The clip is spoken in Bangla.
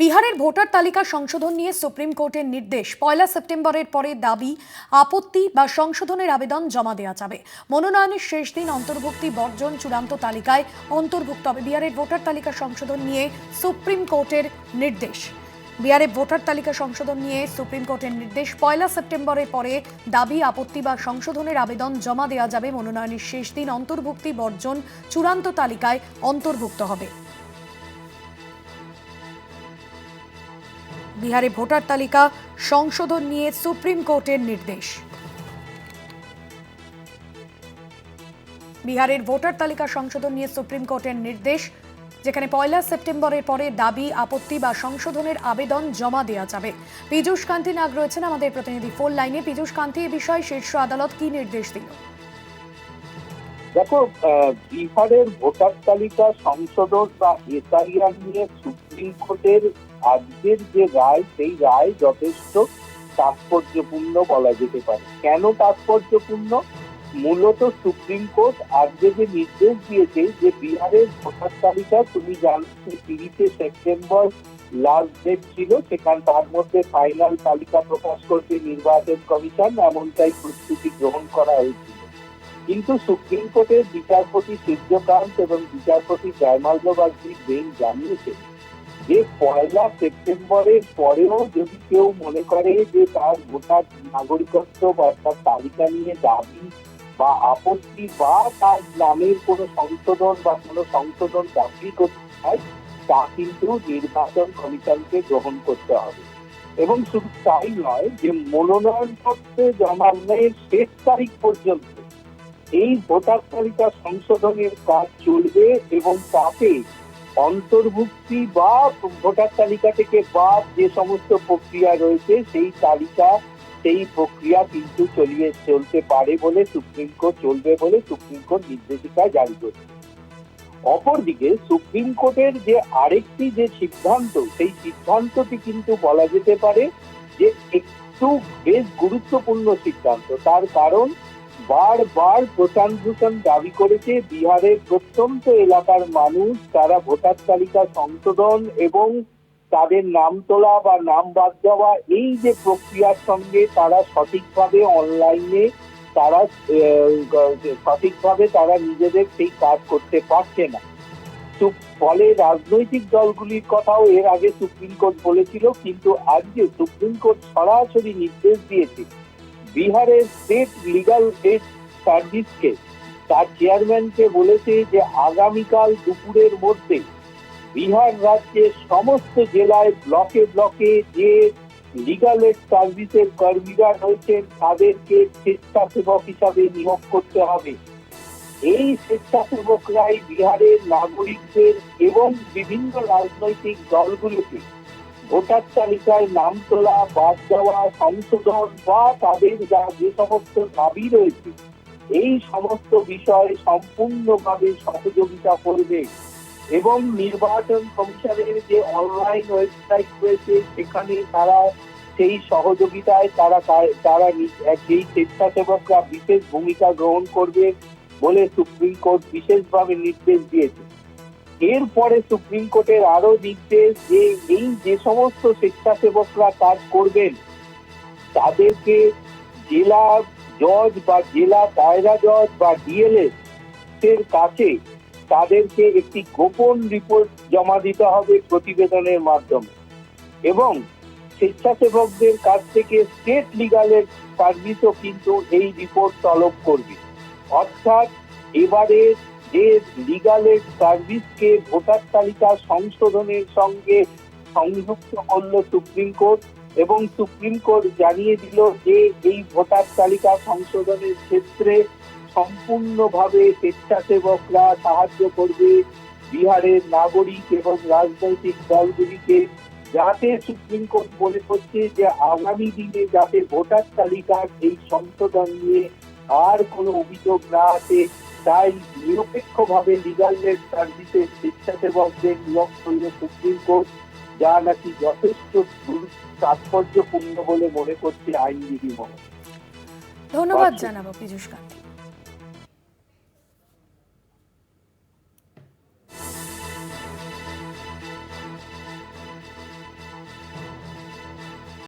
বিহারের ভোটার তালিকা সংশোধন নিয়ে সুপ্রিম কোর্টের নির্দেশ। পয়লা সেপ্টেম্বরের পরে দাবি, আপত্তি বা সংশোধনের আবেদন জমা দেওয়া যাবে। মনোনয়নের শেষ দিন অন্তর্ভুক্তি বর্জন চূড়ান্ত তালিকায় অন্তর্ভুক্ত হবে। বিহারের ভোটার তালিকা সংশোধন নিয়ে সুপ্রিম কোর্টের নির্দেশ। বিহারে ভোটার তালিকা সংশোধন নিয়ে সুপ্রিম কোর্টের নির্দেশ। পয়লা সেপ্টেম্বরের পরে দাবি, আপত্তি বা সংশোধনের আবেদন জমা দেওয়া যাবে। মনোনয়নের শেষ দিন অন্তর্ভুক্তি বর্জন চূড়ান্ত তালিকায় অন্তর্ভুক্ত হবে। বিহারে ভোটার তালিকা সংশোধন নিয়ে সুপ্রিম কোর্টের নির্দেশ। বিহারের ভোটার তালিকা সংশোধন নিয়ে সুপ্রিম কোর্টের নির্দেশ, যেখানে পয়লা সেপ্টেম্বরের পরে দাবি, আপত্তি বা সংশোধনের আবেদন জমা দেওয়া যাবে। পীযূষ কান্তি নাগ রয়েছেন আমাদের প্রতিনিধি। ফোন লাইনে পীযূষ কান্তি এ বিষয়ে শীর্ষ আদালত কি নির্দেশ দিল? দেখো বিহারের ভোটার তালিকা সংশোধন বা এসআইআর নিয়ে সুপ্রিম কোর্টের আজকের যে রায়, সেই রায় যথেষ্ট তাৎপর্যপূর্ণ বলা যেতে পারে। কেন তাৎপর্যপূর্ণ? মূলত সুপ্রিম কোর্ট আজকে যে নির্দেশ দিয়েছে যে বিহারের ভোটার তালিকা, তুমি জানো তিরিশে সেপ্টেম্বর লাস্ট ডেট ছিল, সেখান তার মধ্যে ফাইনাল তালিকা প্রকাশ করতে নির্বাচন কমিশন, এমনটাই প্রস্তুতি গ্রহণ করা হয়েছিল। কিন্তু সুপ্রিম কোর্টের বিচারপতি সূর্যকান্ত এবং বিচারপতি জয়মাল্যবাসী বেঞ্চ জানিয়েছে, যে পয়লা সেপ্টেম্বরের পরেও যদি কেউ মনে করে যে তার ভোটার নাগরিকত্ব বা তার তালিকা নিয়ে দাবি বা আপত্তি বা তার নামের কোনো সংশোধন বা কোনো সংশোধন দাবি করতে হয় তা কিন্তু নির্বাচন কমিশনকে গ্রহণ করতে হবে। এবং শুধু তাই নয়, যে মনোনয়ন পত্রে জমানের শেষ তারিখ পর্যন্ত এই ভোটার তালিকা সংশোধনের কাজ চলবে এবং তাতে অন্তর্ভুক্তি বা ভোটার তালিকা থেকে বাদ যে সমস্ত প্রক্রিয়া রয়েছে, সেই তালিকা, সেই প্রক্রিয়া কিন্তু চলিয়ে চলতে পারে বলে সুপ্রিম কোর্ট, চলবে বলে সুপ্রিম কোর্ট নির্দেশিকা জারি করেছে। অপরদিকে সুপ্রিম কোর্টের যে আরেকটি যে সিদ্ধান্ত, সেই সিদ্ধান্তটি কিন্তু বলা যেতে পারে যে একটু বেশ গুরুত্বপূর্ণ সিদ্ধান্ত। তার কারণ বারবার প্রশান্ত ভূষণ দাবি করেছে বিহারের প্রত্যন্ত এলাকার মানুষ। তারা ভোটার তালিকা সংশোধন এবং তাদের নাম তোলা বা নাম বাদ দেওয়া, এই যে প্রক্রিয়ার সঙ্গে তারা সঠিকভাবে অনলাইনে তারা সঠিকভাবে তারা নিজেদের সেই কাজ করতে পারছে না। ফলে রাজনৈতিক দলগুলির কথাও এর আগে সুপ্রিম কোর্ট বলেছিল, কিন্তু আজকে সুপ্রিম কোর্ট সরাসরি নির্দেশ দিয়েছে বিহারের স্টেট লিগাল এড সার্ভিসকে তার চেয়ারম্যানকে বলেছে যে আগামীকাল দুপুরের মধ্যে বিহার রাজ্যের সমস্ত জেলায় ব্লকে ব্লকে যে লিগাল এড সার্ভিসের কর্মীরা রয়েছেন, তাদেরকে স্বেচ্ছাসেবক হিসাবে নিয়োগ করতে হবে। এই স্বেচ্ছাসেবকরাই বিহারের নাগরিকদের এবং বিভিন্ন রাজনৈতিক দলগুলোকে ভোটার তালিকায় নাম তোলা, বাদ দেওয়া, সংশোধন বা তাদের যা যে সমস্ত দাবি রয়েছে, এই সমস্ত বিষয়ে সম্পূর্ণভাবে সহযোগিতা করবে এবং নির্বাচন কমিশনের যে অনলাইন ওয়েবসাইট রয়েছে, সেখানে তারা সেই সহযোগিতায় তারা তারা সেই স্বেচ্ছাসেবকরা বিশেষ ভূমিকা গ্রহণ করবে বলে সুপ্রিম কোর্ট বিশেষভাবে নির্দেশ দিয়েছে। এরপরে সুপ্রিম কোর্টের আরও নির্দেশ যে এই যে সমস্ত স্বেচ্ছাসেবকরা কাজ করবেন, তাদেরকে জেলা জজ বা জেলা দায়রা জজ বা ডিএলএস এর কাছে তাদেরকে একটি গোপন রিপোর্ট জমা দিতে হবে প্রতিবেদনের মাধ্যমে। এবং স্বেচ্ছাসেবকদের কাছ থেকে স্টেট লিগালের সার্ভিসও কিন্তু এই রিপোর্ট তলব করবে। অর্থাৎ এবারে যে লিগালের সার্ভিসকে ভোটার তালিকা সংশোধনের সঙ্গে সংযুক্ত করল সুপ্রিম কোর্ট এবং সুপ্রিম কোর্ট জানিয়ে দিল যে এই ভোটার তালিকা সংশোধনের ক্ষেত্রে সম্পূর্ণভাবে স্বেচ্ছাসেবকরা সাহায্য করবে বিহারের নাগরিক এবং রাজনৈতিক দলগুলিকে, যাতে সুপ্রিম কোর্ট বলে করছে যে আগামী দিনে যাতে ভোটার তালিকার এই সংশোধন নিয়ে আর কোনো অভিযোগ না আসে। তাই নিরপেক্ষভাবে ভাবে লিগালের সার্ভিসের স্বেচ্ছাসেবকদের নিয়োগ করল সুপ্রিম কোর্ট যা নাকি যথেষ্ট তাৎপর্যপূর্ণ বলে মনে করছে আইনজীবী মহল ধন্যবাদ আচ্ছা। জানাব পীযুষ কান্তি